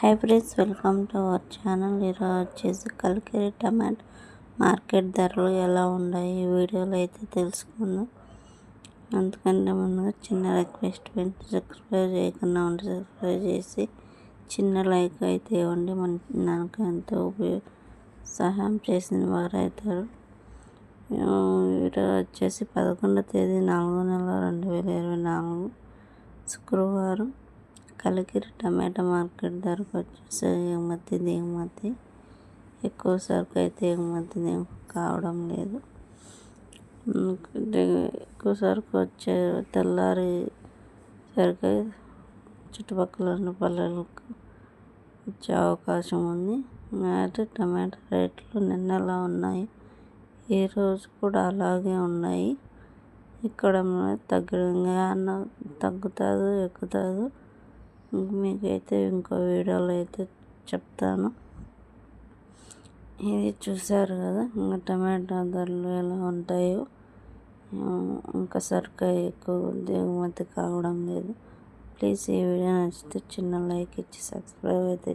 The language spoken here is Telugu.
Hi friends welcome to our channel ఈరోజు వచ్చేసి కలికిరి టమాటో మార్కెట్ ధరలు ఎలా ఉన్నాయి? ఈ వీడియోలో అయితే తెలుసుకుందాం. అందుకంటే ముందుగా చిన్న రిక్వెస్ట్ ఫ్రెండ్స్ సబ్స్క్రైబ్ చేయకుండా ఉంటే సబ్స్క్రైబ్ చేసి చిన్న లైక్ అయితే ఇవ్వండి. మన నాకు ఎంతో ఉపయోగ సహాయం చేసిన వారు అవుతారు ఈరోజు వచ్చేసి పదకొండో తేదీ నాలుగో నెల రెండు వేల ఇరవై నాలుగు శుక్రవారం. కలికిరి టమాటా మార్కెట్ ధరకు వచ్చేసి ఎగుమతి దిగుమతి. ఎక్కువ సరుకు అయితే ఎగుమతి కావడం లేదు. ఎక్కువ సరుకు వచ్చే తెల్లారి సరుకు చుట్టుపక్కల ఉన్న పల్లెలకు వచ్చే అవకాశం ఉంది. అయితే టమాటా రేట్లు నిన్నలా ఉన్నాయి. ఈరోజు కూడా అలాగే ఉన్నాయి. ఇక్కడ తగ్గ తగ్గుతుందో ఎక్కుతుందో మీకైతే ఇంకో వీడియోలో అయితే చెప్తాను. ఇది చూసారు కదా ఇంకా టమాటా ధరలు ఎలా ఉంటాయో. ఇంకా సరుకు ఎక్కువ దిగుమతి కావడం లేదు. ప్లీజ్ ఈ వీడియో నచ్చితే చిన్న లైక్ ఇచ్చి సబ్స్క్రైబ్ అయితే